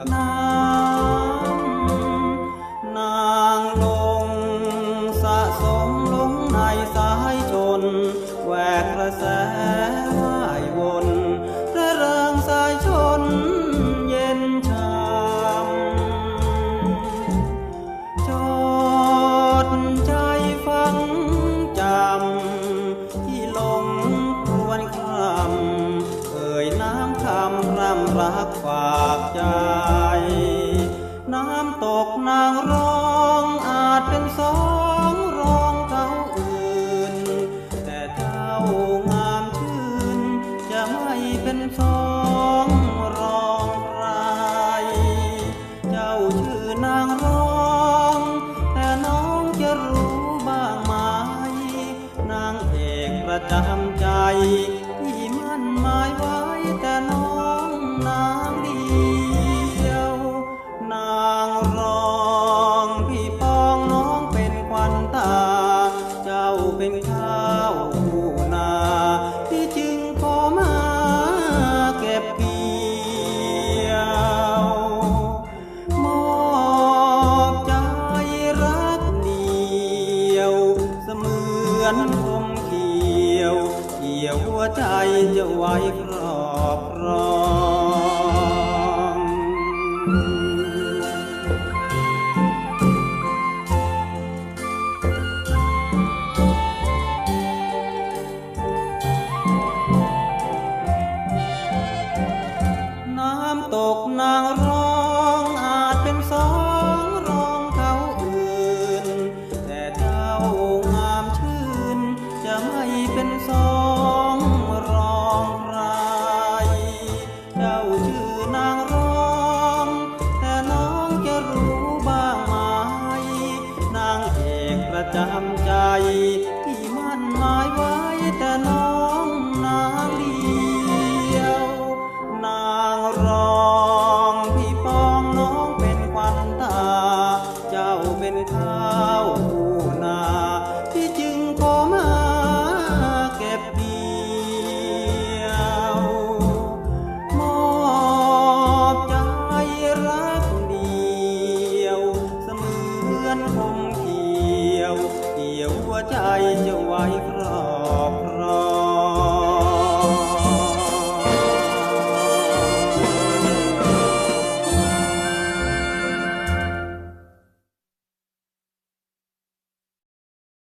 at. ประจำใจที่มั่นหมายไว้แต่น้องนา กี่ยวหัวใจจะไว้ครอบครองน้ำตกนางร้องอาจเป็นสองรองเขาอื่น แต่เจ้างามชื่นจะไม่เป็นสอง จ้าชื่อนางรองแต่น้องจะรู้บาไหมนางเอกประจำใจที่มั่นหมายไว้แต่น้อง